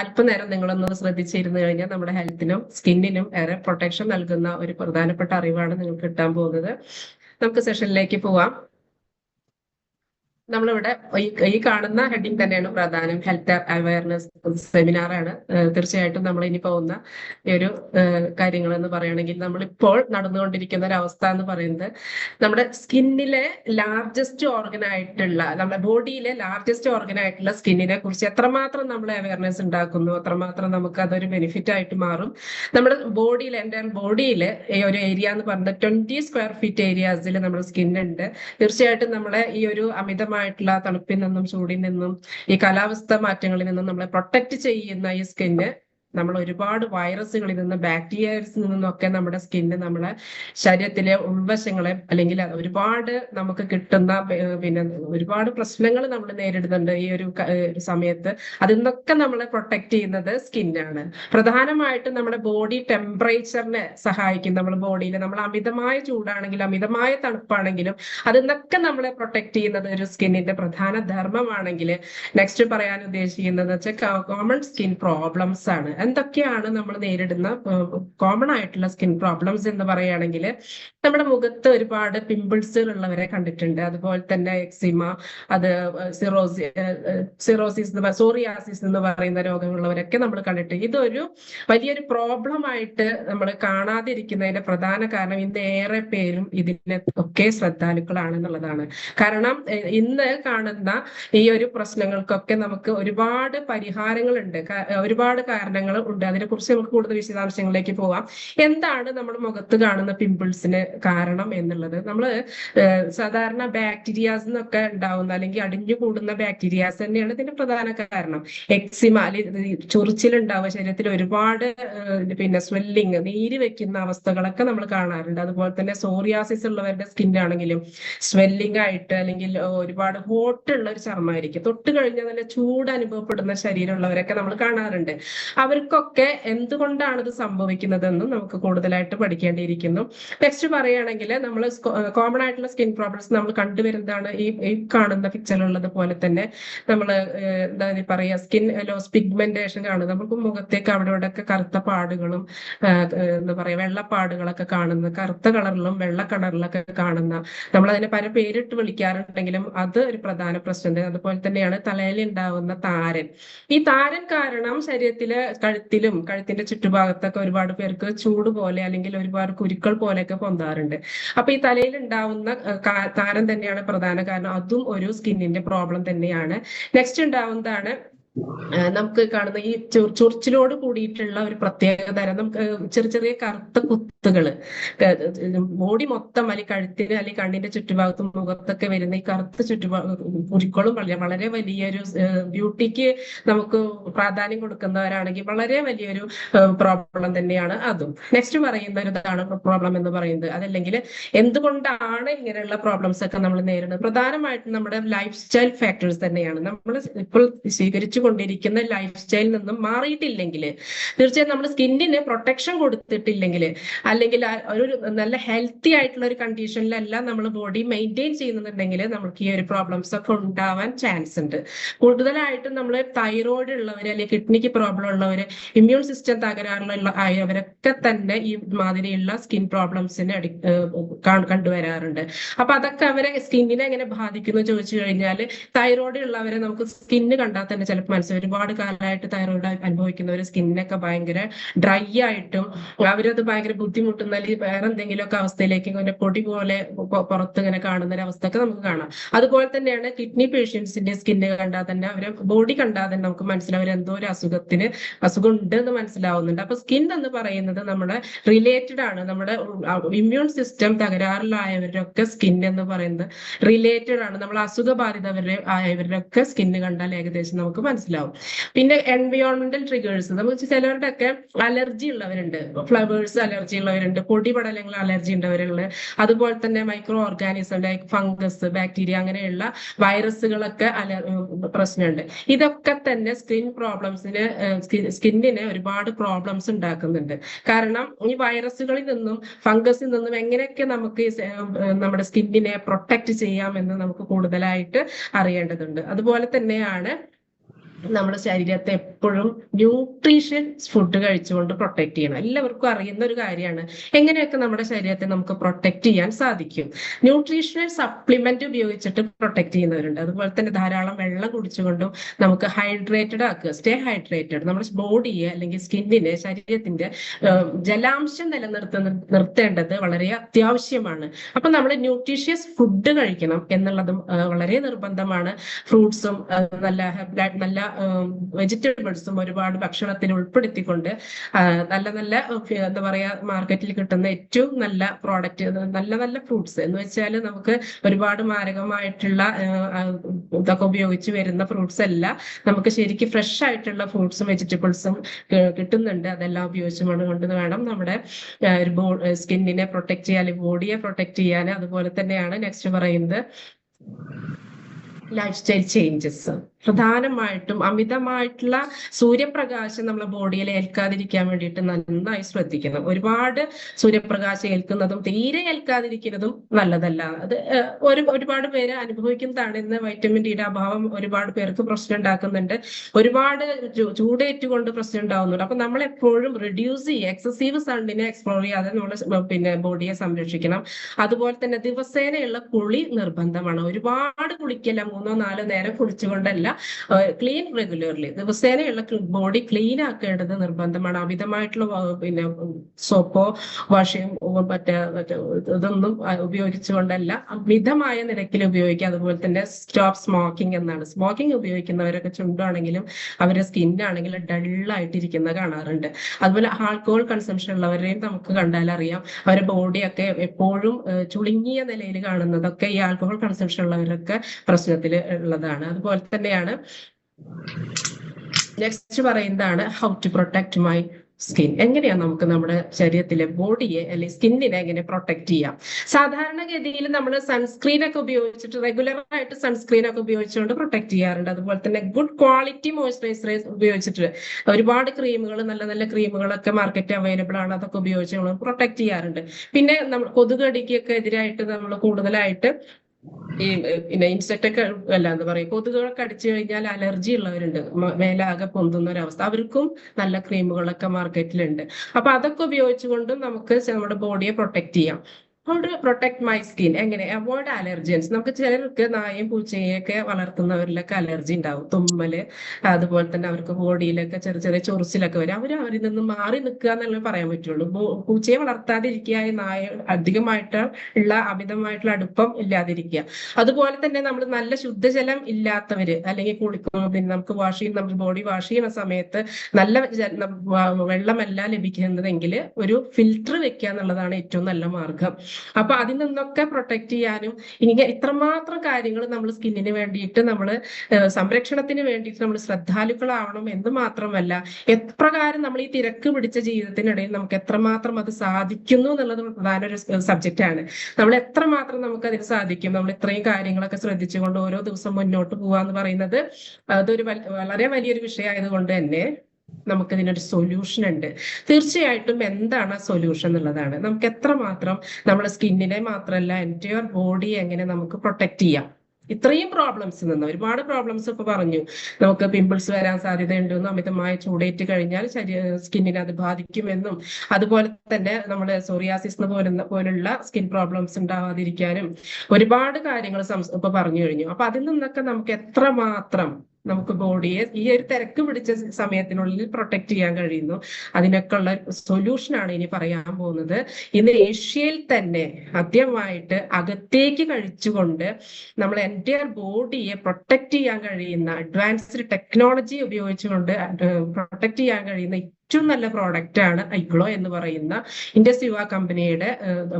അല്പനേരം നിങ്ങളൊന്ന് ശ്രദ്ധിച്ചിരുന്നു കഴിഞ്ഞാൽ നമ്മുടെ ഹെൽത്തിനും സ്കിന്നിനും ഏറെ പ്രൊട്ടക്ഷൻ നൽകുന്ന ഒരു പ്രധാനപ്പെട്ട അറിവാണ് നിങ്ങൾക്ക് കിട്ടാൻ പോകുന്നത്. നമുക്ക് സെഷനിലേക്ക് പോവാം. നമ്മളിവിടെ ഈ കാണുന്ന ഹെഡിങ് തന്നെയാണ് പ്രധാനം ഹെൽത്ത് അവയർനെസ് സെമിനാറാണ് തീർച്ചയായിട്ടും നമ്മൾ ഇനി പോകുന്ന ഒരു കാര്യങ്ങൾ എന്ന് പറയുകയാണെങ്കിൽ നമ്മളിപ്പോൾ നടന്നുകൊണ്ടിരിക്കുന്ന ഒരു അവസ്ഥ എന്ന് പറയുന്നത് നമ്മുടെ സ്കിന്നിലെ ലാർജസ്റ്റ് ഓർഗൻ ആയിട്ടുള്ള നമ്മുടെ ബോഡിയിലെ ലാർജസ്റ്റ് ഓർഗൻ ആയിട്ടുള്ള സ്കിന്നിനെ കുറിച്ച് എത്രമാത്രം നമ്മൾ അവയർനെസ് ഉണ്ടാക്കുന്നു അത്രമാത്രം നമുക്ക് അതൊരു ബെനിഫിറ്റ് ആയിട്ട് മാറും. നമ്മുടെ ബോഡിയിൽ എന്റെ ഈ ഒരു ഏരിയ എന്ന് പറഞ്ഞാൽ ട്വന്റി സ്ക്വയർ ഫീറ്റ് ഏരിയാസിൽ നമ്മുടെ സ്കിന്നുണ്ട് തീർച്ചയായിട്ടും നമ്മളെ ഈ ഒരു അമിതമായിട്ടുള്ള തണുപ്പിൽ നിന്നും ചൂടിൽ നിന്നും ഈ കാലാവസ്ഥ മാറ്റങ്ങളിൽ നിന്നും നമ്മളെ പ്രൊട്ടക്ട് ചെയ്യുന്ന ഈ സ്കിന്ന് നമ്മൾ ഒരുപാട് വൈറസുകളിൽ നിന്ന് ബാക്ടീരിയസിൽ നിന്നൊക്കെ നമ്മുടെ സ്കിന്ന് നമ്മളെ ശരീരത്തിലെ ഉൾവശങ്ങളെ അല്ലെങ്കിൽ ഒരുപാട് നമുക്ക് കിട്ടുന്ന പിന്നെ ഒരുപാട് പ്രശ്നങ്ങൾ നമ്മൾ നേരിടുന്നുണ്ട് ഈ ഒരു സമയത്ത്. അതിൽ നിന്നൊക്കെ നമ്മളെ പ്രൊട്ടക്ട് ചെയ്യുന്നത് സ്കിന്നാണ് പ്രധാനമായിട്ടും നമ്മുടെ ബോഡി ടെമ്പറേച്ചറിനെ സഹായിക്കും. നമ്മുടെ ബോഡിയിൽ നമ്മൾ അമിതമായ ചൂടാണെങ്കിലും അമിതമായ തണുപ്പാണെങ്കിലും അതിൽ നിന്നൊക്കെ നമ്മളെ പ്രൊട്ടക്ട് ചെയ്യുന്നത് ഒരു സ്കിന്നിന്റെ പ്രധാന ധർമ്മമാണെങ്കിൽ നെക്സ്റ്റ് പറയാൻ ഉദ്ദേശിക്കുന്നത് വെച്ചാൽ കോമൺ സ്കിൻ പ്രോബ്ലംസ് ആണ്. എന്തൊക്കെയാണ് നമ്മൾ നേരിടുന്ന കോമൺ ആയിട്ടുള്ള സ്കിൻ പ്രോബ്ലംസ് എന്ന് പറയുകയാണെങ്കിൽ നമ്മുടെ മുഖത്ത് ഒരുപാട് പിമ്പിൾസ് ഉള്ളവരെ കണ്ടിട്ടുണ്ട്. അതുപോലെ തന്നെ എക്സിമ അത് സിറോസി സിറോസിസ് എന്ന് സോറിയാസിസ് എന്ന് പറയുന്ന രോഗങ്ങളുള്ളവരൊക്കെ നമ്മൾ കണ്ടിട്ട് ഇതൊരു വലിയൊരു പ്രോബ്ലം ആയിട്ട് നമ്മൾ കാണാതിരിക്കുന്നതിന്റെ പ്രധാന കാരണം ഇന്ന് ഏറെ പേരും ഇതിനെ ഒക്കെ ശ്രദ്ധാലുക്കളാണ് എന്നുള്ളതാണ്. കാരണം ഇന്ന് കാണുന്ന ഈ ഒരു പ്രശ്നങ്ങൾക്കൊക്കെ നമുക്ക് ഒരുപാട് പരിഹാരങ്ങളുണ്ട്. ഒരുപാട് കാരണങ്ങൾ ഉണ്ട്. അതിനെ കുറിച്ച് നമുക്ക് കൂടുതൽ വിശദാംശങ്ങളിലേക്ക് പോവാം. എന്താണ് നമ്മുടെ മുഖത്ത് കാണുന്ന പിമ്പിൾസിന് കാരണം എന്നുള്ളത്? നമ്മൾ സാധാരണ ബാക്ടീരിയാസ് എന്നൊക്കെ ഉണ്ടാവുന്ന അല്ലെങ്കിൽ അടിഞ്ഞു കൂടുന്ന ബാക്ടീരിയാസ് തന്നെയാണ് ഇതിന്റെ പ്രധാന കാരണം. എക്സിമ അല്ലെങ്കിൽ ചൊറിച്ചിലുണ്ടാവുക ശരീരത്തിൽ ഒരുപാട് പിന്നെ സ്വെല്ലിങ് നീര് വെക്കുന്ന അവസ്ഥകളൊക്കെ നമ്മൾ കാണാറുണ്ട്. അതുപോലെ തന്നെ സോറിയാസിസ് ഉള്ളവരുടെ സ്കിൻ ആണെങ്കിലും സ്വെല്ലിംഗ് ആയിട്ട് അല്ലെങ്കിൽ ഒരുപാട് ഹോട്ടുള്ള ഒരു ചർമ്മമായിരിക്കും. തൊട്ട് കഴിഞ്ഞാൽ നല്ല ചൂട് അനുഭവപ്പെടുന്ന ശരീരമുള്ളവരൊക്കെ നമ്മൾ കാണാറുണ്ട്. അവർക്കൊക്കെ എന്തുകൊണ്ടാണ് ഇത് സംഭവിക്കുന്നതെന്നും നമുക്ക് കൂടുതലായിട്ട് പഠിക്കേണ്ടിയിരിക്കുന്നു. നെക്സ്റ്റ് പറയുകയാണെങ്കിൽ നമ്മൾ കോമൺ ആയിട്ടുള്ള സ്കിൻ പ്രോബ്ലംസ് നമ്മൾ കണ്ടുവരുന്നതാണ് ഈ ഈ കാണുന്ന പിക്ചറിലുള്ളത് പോലെ തന്നെ. നമ്മൾ എന്താ പറയുക സ്കിൻ ലോസ് പിഗ്മെന്റേഷൻ കാണുന്നത് നമുക്ക് മുഖത്തേക്ക് അവിടെ ഇവിടെ ഒക്കെ കറുത്ത പാടുകളും എന്താ പറയുക വെള്ളപ്പാടുകളൊക്കെ കാണുന്ന കറുത്ത കളറിലും വെള്ള കളറിലൊക്കെ കാണുന്ന നമ്മൾ അതിനെ പല പേരിട്ട് വിളിക്കാറുണ്ടെങ്കിലും അത് ഒരു പ്രധാന പ്രശ്നം അതുപോലെ തന്നെയാണ് തലയിൽ ഉണ്ടാവുന്ന താരൻ. ഈ താരൻ കാരണം ശരീരത്തിലെ കഴുത്തിലും കഴുത്തിന്റെ ചുറ്റുഭാഗത്തൊക്കെ ഒരുപാട് പേർക്ക് ചൂട് പോലെ അല്ലെങ്കിൽ ഒരുപാട് കുരുക്കൾ പോലെയൊക്കെ പൊന്താറുണ്ട്. അപ്പൊ ഈ തലയിൽ ഉണ്ടാവുന്ന താരം തന്നെയാണ് പ്രധാന കാരണം. അതും ഒരു സ്കിന്നിന്റെ പ്രോബ്ലം തന്നെയാണ്. നെക്സ്റ്റ് ഉണ്ടാവുന്നതാണ് നമുക്ക് കാണുന്ന ഈ ചൊറിച്ചിലോട് കൂടിയിട്ടുള്ള ഒരു പ്രത്യേക തരം നമുക്ക് ചെറിയ ചെറിയ കറുത്ത കുത്തുകൾ. ബോഡി മൊത്തം അല്ലെങ്കിൽ കഴുത്തിന് അല്ലെങ്കിൽ കണ്ണിന്റെ ചുറ്റുഭാഗത്തും മുഖത്തൊക്കെ വരുന്ന ഈ കറുത്ത ചുറ്റുഭാഗം കുരുക്കളും വളരെ വലിയൊരു ബ്യൂട്ടിക്ക് നമുക്ക് പ്രാധാന്യം കൊടുക്കുന്നവരാണെങ്കിൽ വളരെ വലിയൊരു പ്രോബ്ലം തന്നെയാണ് അതും. നെക്സ്റ്റ് പറയുന്ന ഒരു ഇതാണ് പ്രോബ്ലം എന്ന് പറയുന്നത്. അതല്ലെങ്കിൽ എന്തുകൊണ്ടാണ് ഇങ്ങനെയുള്ള പ്രോബ്ലംസ് ഒക്കെ നമ്മൾ നേരിടുന്നത്? പ്രധാനമായിട്ടും നമ്മുടെ ലൈഫ് സ്റ്റൈൽ ഫാക്ടേഴ്സ് തന്നെയാണ്. നമ്മൾ ഇപ്പോൾ സ്വീകരിച്ചു കൊണ്ടിരിക്കുന്ന ലൈഫ് സ്റ്റൈലിൽ നിന്നും മാറിയിട്ടില്ലെങ്കിൽ തീർച്ചയായും നമ്മൾ സ്കിന്നിന് പ്രൊട്ടക്ഷൻ കൊടുത്തിട്ടില്ലെങ്കിൽ അല്ലെങ്കിൽ ഒരു നല്ല ഹെൽത്തി ആയിട്ടുള്ള ഒരു കണ്ടീഷനിലല്ല നമ്മൾ ബോഡി മെയിന്റെയിൻ ചെയ്യുന്നുണ്ടെങ്കിൽ നമുക്ക് ഈ ഒരു പ്രോബ്ലംസ് ഒക്കെ ഉണ്ടാവാൻ ചാൻസ് ഉണ്ട്. കൂടുതലായിട്ടും നമ്മൾ തൈറോയിഡ് ഉള്ളവർ അല്ലെങ്കിൽ കിഡ്നിക്ക് പ്രോബ്ലം ഉള്ളവർ ഇമ്മ്യൂൺ സിസ്റ്റം തകരാറുള്ള ആയവരൊക്കെ തന്നെ ഈ മാതിരിയുള്ള സ്കിൻ പ്രോബ്ലംസിന് അടി കണ്ടുവരാറുണ്ട്. അപ്പൊ അതൊക്കെ അവരെ സ്കിന്നിനെ എങ്ങനെ ബാധിക്കുന്നു ചോദിച്ചു കഴിഞ്ഞാൽ തൈറോയിഡ് ഉള്ളവരെ നമുക്ക് സ്കിന്ന് കണ്ടാൽ തന്നെ ചിലപ്പോൾ മനസ്സിലാവും ഒരുപാട് കാലമായിട്ട് തൈറോയിഡ് അനുഭവിക്കുന്നവർ സ്കിന്നൊക്കെ ഭയങ്കര ഡ്രൈ ആയിട്ടും അവരത് ഭയങ്കര ബുദ്ധിമുട്ടുന്ന അല്ലെങ്കിൽ വേറെ എന്തെങ്കിലുമൊക്കെ അവസ്ഥയിലേക്ക് ഇങ്ങനെ പൊടി പോലെ പുറത്ത് ഇങ്ങനെ കാണുന്ന ഒരു അവസ്ഥയൊക്കെ നമുക്ക് കാണാം. അതുപോലെ തന്നെയാണ് കിഡ്നി പേഷ്യൻസിന്റെ സ്കിന്ന് കണ്ടാൽ തന്നെ അവരെ ബോഡി കണ്ടാൽ തന്നെ നമുക്ക് മനസ്സിലാവും എന്തോ ഒരു അസുഖത്തിന് അസുഖം ഉണ്ട് എന്ന് മനസ്സിലാവുന്നുണ്ട്. അപ്പൊ സ്കിൻ എന്ന് പറയുന്നത് നമ്മുടെ റിലേറ്റഡ് ആണ്. നമ്മുടെ ഇമ്മ്യൂൺ സിസ്റ്റം തകരാറിലായവരുടെ സ്കിൻ എന്ന് പറയുന്നത് റിലേറ്റഡ് ആണ്. നമ്മൾ അസുഖബാധിതവരെ ആയവരുടെ ഒക്കെ സ്കിന്ന് കണ്ടാൽ ഏകദേശം നമുക്ക് മനസ്സിലാവും. പിന്നെ എൻവയോൺമെന്റൽ ട്രിഗേഴ്സ് നമുക്ക് ചിലവരുടെ ഒക്കെ അലർജി ഉള്ളവരുണ്ട്. ഫ്ലവേഴ്സ് അലർജി ഉള്ളവരുണ്ട്. പൊടി പടലങ്ങൾ അലർജി ഉള്ളവരുണ്ട്. അതുപോലെ തന്നെ micro organism like fungus bacteria അങ്ങനെയുള്ള വൈറസുകളൊക്കെ അല പ്രശ്നമുണ്ട്. ഇതൊക്കെ തന്നെ സ്കിൻ പ്രോബ്ലംസിന് സ്കിന്നിന് ഒരുപാട് പ്രോബ്ലംസ് ഉണ്ടാക്കുന്നുണ്ട്. കാരണം ഈ വൈറസുകളിൽ നിന്നും ഫംഗസിൽ നിന്നും എങ്ങനെയൊക്കെ നമുക്ക് നമ്മുടെ സ്കിന്നിനെ പ്രൊട്ടക്ട് ചെയ്യാമെന്ന് നമുക്ക് കൂടുതലായിട്ട് അറിയേണ്ടതുണ്ട്. അതുപോലെ തന്നെയാണ് നമ്മുടെ ശരീരത്തെ എപ്പോഴും ന്യൂട്രീഷ്യൻസ് ഫുഡ് കഴിച്ചുകൊണ്ട് പ്രൊട്ടക്ട് ചെയ്യണം. എല്ലാവർക്കും അറിയുന്ന ഒരു കാര്യമാണ്. എങ്ങനെയൊക്കെ നമ്മുടെ ശരീരത്തെ നമുക്ക് പ്രൊട്ടക്ട് ചെയ്യാൻ സാധിക്കും? ന്യൂട്രീഷണൽ സപ്ലിമെന്റ് ഉപയോഗിച്ചിട്ട് പ്രൊട്ടക്ട് ചെയ്യുന്നവരുണ്ട്. അതുപോലെ തന്നെ ധാരാളം വെള്ളം കുടിച്ചുകൊണ്ടും നമുക്ക് ഹൈഡ്രേറ്റഡ് ആക്കുക. സ്റ്റേ ഹൈഡ്രേറ്റഡ് നമ്മുടെ ബോഡിയെ അല്ലെങ്കിൽ സ്കിന്നിനെ ശരീരത്തിന്റെ ജലാംശം നിലനിർത്തുന്ന നിർത്തേണ്ടത് വളരെ അത്യാവശ്യമാണ്. അപ്പൊ നമ്മൾ ന്യൂട്രീഷ്യസ് ഫുഡ് കഴിക്കണം എന്നുള്ളതും വളരെ നിർബന്ധമാണ്. ഫ്രൂട്ട്സും നല്ല നല്ല വെജിറ്റബിൾസും ഒരുപാട് ഭക്ഷണത്തിൽ ഉൾപ്പെടുത്തിക്കൊണ്ട് നല്ല നല്ല എന്താ പറയാ മാർക്കറ്റിൽ കിട്ടുന്ന ഏറ്റവും നല്ല പ്രോഡക്റ്റ് നല്ല നല്ല ഫ്രൂട്ട്സ് എന്ന് വെച്ചാൽ നമുക്ക് ഒരുപാട് മാരകമായിട്ടുള്ള ഇതൊക്കെ ഉപയോഗിച്ച് വരുന്ന ഫ്രൂട്ട്സ് അല്ല. നമുക്ക് ശരിക്കും ഫ്രഷ് ആയിട്ടുള്ള ഫ്രൂട്ട്സും വെജിറ്റബിൾസും കിട്ടുന്നുണ്ട്. അതെല്ലാം ഉപയോഗിച്ചുകൊണ്ട് കൊണ്ട് വേണം നമ്മുടെ സ്കിന്നിനെ പ്രൊട്ടക്ട് ചെയ്യാൻ ബോഡിയെ പ്രൊട്ടക്ട് ചെയ്യാൻ. അതുപോലെ തന്നെയാണ് നെക്സ്റ്റ് പറയുന്നത് ലൈഫ് സ്റ്റൈൽ ചേഞ്ചസ് പ്രധാനമായിട്ടും അമിതമായിട്ടുള്ള സൂര്യപ്രകാശം നമ്മളെ ബോഡിയിൽ ഏൽക്കാതിരിക്കാൻ വേണ്ടിയിട്ട് നന്നായി ശ്രദ്ധിക്കണം. ഒരുപാട് സൂര്യപ്രകാശം ഏൽക്കുന്നതും തീരെ ഏൽക്കാതിരിക്കുന്നതും നല്ലതല്ല. അത് ഒരു ഒരുപാട് പേര് അനുഭവിക്കുന്നതാണ് ഇന്ന് വൈറ്റമിൻ ഡിയുടെ അഭാവം. ഒരുപാട് പേർക്ക് പ്രശ്നം ഉണ്ടാക്കുന്നുണ്ട്. ഒരുപാട് ചൂടേറ്റുകൊണ്ട് പ്രശ്നം ഉണ്ടാവുന്നുണ്ട്. അപ്പൊ നമ്മൾ എപ്പോഴും റിഡ്യൂസ് ചെയ്യുക എക്സസീവ് സണ്ണിനെ എക്സ്പ്ലോർ ചെയ്യാതെ നമ്മൾ പിന്നെ ബോഡിയെ സംരക്ഷിക്കണം. അതുപോലെ തന്നെ ദിവസേനയുള്ള കുളി നിർബന്ധമാണ്. ഒരുപാട് കുളിക്കല്ല. മൂന്നോ നാലോ നേരം കുളിച്ചുകൊണ്ടല്ല ക്ലീൻ റെഗുലർലി ദിവസേനയുള്ള ബോഡി ക്ലീൻ ആക്കേണ്ടത് നിർബന്ധമാണ്. അമിതമായിട്ടുള്ള പിന്നെ സോപ്പോ വാഷിംഗ് മറ്റേ ഇതൊന്നും ഉപയോഗിച്ചുകൊണ്ടല്ല. മിതമായ നിരക്കിൽ ഉപയോഗിക്കുക. അതുപോലെ തന്നെ സ്റ്റോപ്പ് സ്മോക്കിംഗ് എന്നാണ്. സ്മോക്കിംഗ് ഉപയോഗിക്കുന്നവരൊക്കെ ചുണ്ടാണെങ്കിലും അവരുടെ സ്കിന്നാണെങ്കിലും ഡള്ളായിട്ടിരിക്കുന്ന കാണാറുണ്ട്. അതുപോലെ ആൽക്കഹോൾ കൺസംഷൻ ഉള്ളവരെയും നമുക്ക് കണ്ടാൽ അറിയാം. അവരുടെ ബോഡിയൊക്കെ എപ്പോഴും ചുളുങ്ങിയ നിലയിൽ കാണുന്നതൊക്കെ ഈ ആൽക്കഹോൾ കൺസംഷൻ ഉള്ളവരൊക്കെ പ്രശ്നത്തിൽ ഉള്ളതാണ്. അതുപോലെ തന്നെയാണ് നെക്സ്റ്റ് പറയുന്നതാണ് how to protect my skin എങ്ങനെയാണ് നമുക്ക് നമ്മുടെ ശരീരത്തിലെ ബോഡിയെ അല്ലെങ്കിൽ സ്കിന്നിനെ എങ്ങനെ പ്രൊട്ടക്ട് ചെയ്യാം? സാധാരണഗതിയിൽ നമ്മൾ സൺസ്ക്രീൻ ഒക്കെ ഉപയോഗിച്ചിട്ട് റെഗുലർ ആയിട്ട് സൺസ്ക്രീൻ ഒക്കെ ഉപയോഗിച്ചുകൊണ്ട് പ്രൊട്ടക്ട് ചെയ്യാറുണ്ട്. അതുപോലെ തന്നെ ഗുഡ് ക്വാളിറ്റി മോയ്സ്ചറൈസർ ഉപയോഗിച്ചിട്ട് ഒരുപാട് ക്രീമുകൾ നല്ല നല്ല ക്രീമുകളൊക്കെ മാർക്കറ്റ് അവൈലബിൾ ആണ്. അതൊക്കെ ഉപയോഗിച്ച് നമ്മൾ പ്രൊട്ടക്ട് ചെയ്യാറുണ്ട്. പിന്നെ നമ്മൾ കൊതുകടിക്കൊക്കെ എതിരായിട്ട് നമ്മൾ കൂടുതലായിട്ട് ഈ പിന്നെ ഇൻസെക്ട് ഒക്കെ അല്ല എന്താ പറയുക കൊതുകുകളൊക്കെ അടിച്ചു കഴിഞ്ഞാൽ അലർജി ഉള്ളവരുണ്ട്. മേലാകെ പൊന്തുന്ന ഒരവസ്ഥ അവർക്കും നല്ല ക്രീമുകളൊക്കെ മാർക്കറ്റിലുണ്ട് അപ്പൊ അതൊക്കെ ഉപയോഗിച്ചുകൊണ്ടും നമുക്ക് നമ്മുടെ ബോഡിയെ പ്രൊട്ടക്ട് ചെയ്യാം. How to protect my skin എങ്ങനെ? അവോയ്ഡ് അലർജൻസ് നമുക്ക് ചിലർക്ക് നായയും പൂച്ചയൊക്കെ വളർത്തുന്നവരിലൊക്കെ അലർജി ഉണ്ടാവും. തുമ്മൽ അതുപോലെ തന്നെ അവർക്ക് ബോഡിയിലൊക്കെ ചെറിയ ചെറിയ ചൊറിച്ചിലൊക്കെ വരും. അവർ അവരിൽ നിന്ന് മാറി നിൽക്കുക എന്നല്ലേ പറയാൻ പറ്റുള്ളൂ. പൂച്ചയെ വളർത്താതിരിക്കുക നായ അധികമായിട്ട് ഉള്ള അമിതമായിട്ടുള്ള അടുപ്പം ഇല്ലാതിരിക്കുക. അതുപോലെ തന്നെ നമ്മൾ നല്ല ശുദ്ധജലം ഇല്ലാത്തവര് അല്ലെങ്കിൽ കുളിക്കും പിന്നെ നമുക്ക് വാഷ് ചെയ്യുന്ന നമ്മൾ ബോഡി വാഷ് ചെയ്യുന്ന സമയത്ത് നല്ല വെള്ളമല്ല ലഭിക്കുന്നതെങ്കിൽ ഒരു ഫിൽറ്റർ വെക്കുക എന്നുള്ളതാണ് ഏറ്റവും നല്ല മാർഗം. അപ്പൊ അതിൽ നിന്നൊക്കെ പ്രൊട്ടക്ട് ചെയ്യാനും ഇങ്ങനെ ഇത്രമാത്രം കാര്യങ്ങൾ നമ്മൾ സ്കിന്നിന് വേണ്ടിയിട്ട് നമ്മൾ സംരക്ഷണത്തിന് വേണ്ടിയിട്ട് നമ്മൾ ശ്രദ്ധാലുക്കളാവണം എന്ന് മാത്രമല്ല എപ്രകാരം നമ്മൾ ഈ തിരക്ക് പിടിച്ച ജീവിതത്തിനിടയിൽ നമുക്ക് എത്രമാത്രം അത് സാധിക്കുന്നു എന്നുള്ളത് പ്രധാന ഒരു സബ്ജക്റ്റ് ആണ്. നമ്മൾ എത്രമാത്രം നമുക്ക് അതിന് സാധിക്കും? നമ്മൾ ഇത്രയും കാര്യങ്ങളൊക്കെ ശ്രദ്ധിച്ചുകൊണ്ട് ഓരോ ദിവസം മുന്നോട്ട് പോവാന്ന് പറയുന്നത് അതൊരു വളരെ വലിയൊരു വിഷയമായതുകൊണ്ട് തന്നെ. നമുക്ക് ഇതിനൊരു സൊല്യൂഷൻ ഉണ്ട്. തീർച്ചയായിട്ടും എന്താണ് ആ സൊല്യൂഷൻ എന്നുള്ളതാണ്. നമുക്ക് എത്രമാത്രം നമ്മുടെ സ്കിന്നിനെ മാത്രമല്ല എന്റയർ ബോഡി എങ്ങനെ നമുക്ക് പ്രൊട്ടക്ട് ചെയ്യാം. ഇത്രയും പ്രോബ്ലംസ് നിന്ന് ഒരുപാട് പ്രോബ്ലംസ് ഇപ്പൊ പറഞ്ഞു. നമുക്ക് പിമ്പിൾസ് വരാൻ സാധ്യതയുണ്ടെന്നും അമിതമായ ചൂടേറ്റ് കഴിഞ്ഞാൽ ശരീര സ്കിന്നിനെ അത് ബാധിക്കുമെന്നും അതുപോലെ തന്നെ നമ്മൾ സോറിയാസിസ് പോലുള്ള പോലുള്ള സ്കിൻ പ്രോബ്ലംസ് ഉണ്ടാവാതിരിക്കാനും ഒരുപാട് കാര്യങ്ങൾ സംസ് ഇപ്പൊ പറഞ്ഞു കഴിഞ്ഞു. അപ്പൊ അതിൽ നിന്നൊക്കെ നമുക്ക് എത്രമാത്രം നമുക്ക് ബോഡിയെ ഈ ഒരു തിരക്ക് പിടിച്ച സമയത്തിനുള്ളിൽ പ്രൊട്ടക്ട് ചെയ്യാൻ കഴിയുന്നു. അതിനൊക്കെ ഉള്ള സൊല്യൂഷൻ ആണ് ഇനി പറയാൻ പോകുന്നത്. ഇന്ന് ഏഷ്യയിൽ തന്നെ ആദ്യമായിട്ട് അകത്തേക്ക് കഴിച്ചുകൊണ്ട് നമ്മൾ എന്റെ ബോഡിയെ പ്രൊട്ടക്ട് ചെയ്യാൻ കഴിയുന്ന അഡ്വാൻസ്ഡ് ടെക്നോളജി ഉപയോഗിച്ചുകൊണ്ട് പ്രൊട്ടക്ട് ചെയ്യാൻ കഴിയുന്ന ഏറ്റവും നല്ല പ്രോഡക്റ്റ് ആണ് ഐഗ്ലോ എന്ന് പറയുന്ന ഇൻഡസ് യുവ കമ്പനിയുടെ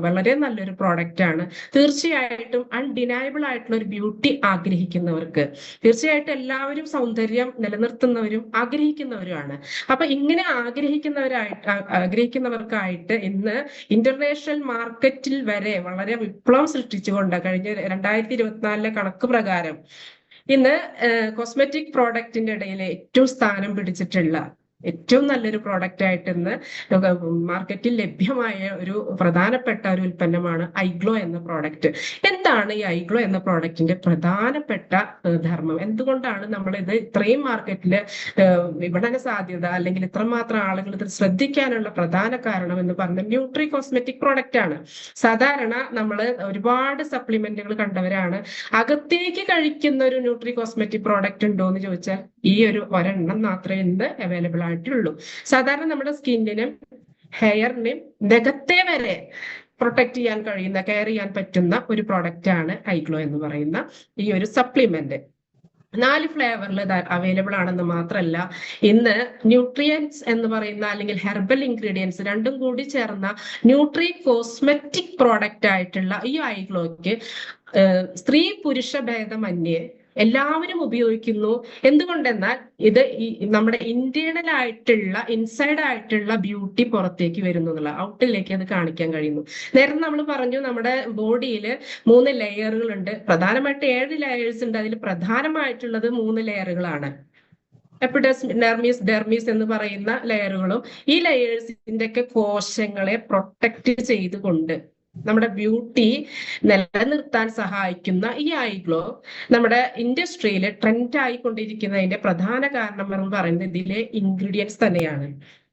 വളരെ നല്ലൊരു പ്രോഡക്റ്റ് ആണ്. തീർച്ചയായിട്ടും അൺഡിനയബിൾ ആയിട്ടുള്ള ഒരു ബ്യൂട്ടി ആഗ്രഹിക്കുന്നവർക്ക് തീർച്ചയായിട്ടും എല്ലാവരും സൗന്ദര്യം നിലനിർത്തുന്നവരും ആഗ്രഹിക്കുന്നവരുമാണ്. അപ്പൊ ഇങ്ങനെ ആഗ്രഹിക്കുന്നവരായിട്ട് ആഗ്രഹിക്കുന്നവർക്കായിട്ട് ഇന്ന് ഇന്റർനാഷണൽ മാർക്കറ്റിൽ വരെ വളരെ വിപ്ലവം സൃഷ്ടിച്ചുകൊണ്ട് കഴിഞ്ഞ രണ്ടായിരത്തി ഇരുപത്തിനാലിലെ കണക്ക് പ്രകാരം ഇന്ന് കോസ്മെറ്റിക് പ്രോഡക്റ്റിന്റെ ഇടയിൽ ഏറ്റവും സ്ഥാനം പിടിച്ചിട്ടുള്ള ഏറ്റവും നല്ലൊരു പ്രോഡക്റ്റ് ആയിട്ട് ഇന്ന് മാർക്കറ്റിൽ ലഭ്യമായ ഒരു പ്രധാനപ്പെട്ട ഒരു ഉൽപ്പന്നമാണ് ഐഗ്ലോ എന്ന പ്രോഡക്റ്റ് എന്താണ് ഈ ഐഗ്ലോ എന്ന പ്രോഡക്റ്റിന്റെ പ്രധാനപ്പെട്ട ധർമ്മം? എന്തുകൊണ്ടാണ് നമ്മൾ ഇത് ഇത്രയും മാർക്കറ്റിൽ വിപണന സാധ്യത അല്ലെങ്കിൽ ഇത്രമാത്രം ആളുകൾ ഇത് ശ്രദ്ധിക്കാനുള്ള പ്രധാന കാരണം എന്ന് പറഞ്ഞാൽ ന്യൂട്രി കോസ്മെറ്റിക് പ്രോഡക്റ്റ് ആണ്. സാധാരണ നമ്മൾ ഒരുപാട് സപ്ലിമെന്റുകൾ കണ്ടവരാണ്. അകത്തേക്ക് കഴിക്കുന്ന ഒരു ന്യൂട്രി കോസ്മെറ്റിക് പ്രോഡക്റ്റ് ഉണ്ടോ എന്ന് ചോദിച്ചാൽ ഈ ഒരു ഒരെണ്ണം മാത്രമേ ഇന്ന് അവൈലബിൾ ആയിട്ടുള്ളൂ. സാധാരണ നമ്മുടെ സ്കിന്നിനും ഹെയറിനും ദേഹത്തെ വരെ പ്രൊട്ടക്ട് ചെയ്യാൻ കഴിയുന്ന കെയർ ചെയ്യാൻ പറ്റുന്ന ഒരു പ്രോഡക്റ്റ് ആണ് ഐഗ്ലോ എന്ന് പറയുന്ന ഈ ഒരു സപ്ലിമെന്റ് നാല് ഫ്ലേവറിൽ അവൈലബിൾ ആണെന്ന് മാത്രമല്ല ഇന്ന് ന്യൂട്രിയൻസ് എന്ന് പറയുന്ന അല്ലെങ്കിൽ ഹെർബൽ ഇൻഗ്രീഡിയൻസ് രണ്ടും കൂടി ചേർന്ന ന്യൂട്രി കോസ്മെറ്റിക് പ്രോഡക്റ്റ് ആയിട്ടുള്ള ഈ ഐഗ്ലോയ്ക്ക് സ്ത്രീ പുരുഷ ഭേദമന്യേ എല്ലാവരും ഉപയോഗിക്കുന്നു. എന്തുകൊണ്ടെന്നാൽ ഇത് നമ്മുടെ ഇന്റേണൽ ആയിട്ടുള്ള ഇൻസൈഡ് ആയിട്ടുള്ള ബ്യൂട്ടി പുറത്തേക്ക് വരുന്നു എന്നുള്ള ഔട്ടിലേക്ക് അത് കാണിക്കാൻ കഴിയുന്നു. നേരത്തെ നമ്മൾ പറഞ്ഞു നമ്മുടെ ബോഡിയിൽ മൂന്ന് ലെയറുകളുണ്ട് പ്രധാനമായിട്ട് ഏഴ് ലെയേഴ്സ് ഉണ്ട്. അതിൽ പ്രധാനമായിട്ടുള്ളത് മൂന്ന് ലെയറുകളാണ് എപ്പിഡസ് നെർമീസ് ഡെർമീസ് എന്ന് പറയുന്ന ലെയറുകളും ഈ ലെയേഴ്സിന്റെ ഒക്കെ കോശങ്ങളെ പ്രൊട്ടക്ട് ചെയ്തുകൊണ്ട് നമ്മുടെ ബ്യൂട്ടി നിലനിർത്താൻ സഹായിക്കുന്ന ഈ ഐ ഗ്ലോ നമ്മുടെ ഇൻഡസ്ട്രിയിൽ ട്രെൻഡ് ആയിക്കൊണ്ടിരിക്കുന്നതിന്റെ പ്രധാന കാരണം എന്ന് പറയുന്നത് ഇതിലെ ഇൻഗ്രീഡിയൻസ് തന്നെയാണ്.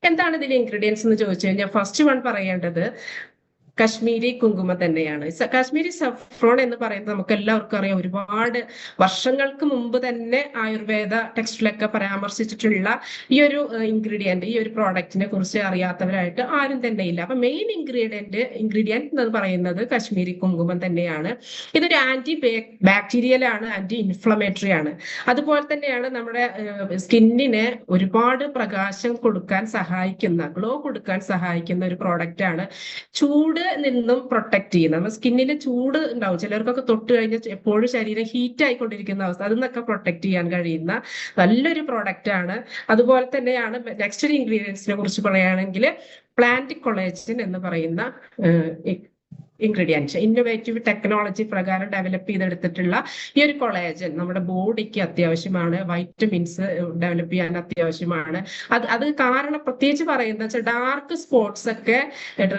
എന്താണ് ഇതിലെ ഇൻഗ്രീഡിയൻസ് എന്ന് ചോദിച്ചു കഴിഞ്ഞാൽ ഫസ്റ്റ് വൺ പറയേണ്ടത് കശ്മീരി കുങ്കുമം തന്നെയാണ്. കാശ്മീരി സഫ്രോൺ എന്ന് പറയുന്നത് നമുക്ക് എല്ലാവർക്കും അറിയാം. ഒരുപാട് വർഷങ്ങൾക്ക് മുമ്പ് തന്നെ ആയുർവേദ ടെക്സ്റ്റിലൊക്കെ പരാമർശിച്ചിട്ടുള്ള ഈ ഒരു ഇൻഗ്രീഡിയന്റ് ഈ ഒരു പ്രോഡക്റ്റിനെ കുറിച്ച് അറിയാത്തവരായിട്ട് ആരും തന്നെ ഇല്ല. അപ്പൊ മെയിൻ ഇൻഗ്രീഡിയന്റ് ഇൻഗ്രീഡിയന്റ് എന്ന് പറയുന്നത് കശ്മീരി കുങ്കുമം തന്നെയാണ്. ഇതൊരു ആന്റി ബാക്ടീരിയൽ ആണ് ആന്റി ഇൻഫ്ലമേറ്ററി ആണ്. അതുപോലെ തന്നെയാണ് നമ്മുടെ സ്കിന്നിന് ഒരുപാട് പ്രകാശം കൊടുക്കാൻ സഹായിക്കുന്ന ഗ്ലോ കൊടുക്കാൻ സഹായിക്കുന്ന ഒരു പ്രോഡക്റ്റ് ആണ്. ചൂട് നിന്നും പ്രൊട്ടക്ട് ചെയ്യുന്ന നമ്മുടെ സ്കിന്നിൽ ചൂട് ഉണ്ടാവും. ചിലർക്കൊക്കെ തൊട്ട് കഴിഞ്ഞാൽ എപ്പോഴും ശരീരം ഹീറ്റ് ആയിക്കൊണ്ടിരിക്കുന്ന അവസ്ഥ. അതിൽ നിന്നൊക്കെ പ്രൊട്ടക്ട് ചെയ്യാൻ കഴിയുന്ന നല്ലൊരു പ്രോഡക്റ്റ് ആണ്. അതുപോലെ തന്നെയാണ് നെക്സ്റ്റ് ഇൻഗ്രീഡിയൻസിനെ കുറിച്ച് പറയുകയാണെങ്കിൽ പ്ലാന്റ് കൊളേജൻ എന്ന് പറയുന്ന ഇൻഗ്രീഡിയൻസ് ഇന്നോവേറ്റീവ് ടെക്നോളജി പ്രകാരം ഡെവലപ്പ് ചെയ്തെടുത്തിട്ടുള്ള ഈ ഒരു കൊളേജൻ നമ്മുടെ ബോഡിക്ക് അത്യാവശ്യമാണ്. വൈറ്റമിൻസ് ഡെവലപ്പ് ചെയ്യാൻ അത്യാവശ്യമാണ്. അത് അത് കാരണം പ്രത്യേകിച്ച് പറയുന്നത് വെച്ചാൽ ഡാർക്ക് സ്പോട്ട്സ് ഒക്കെ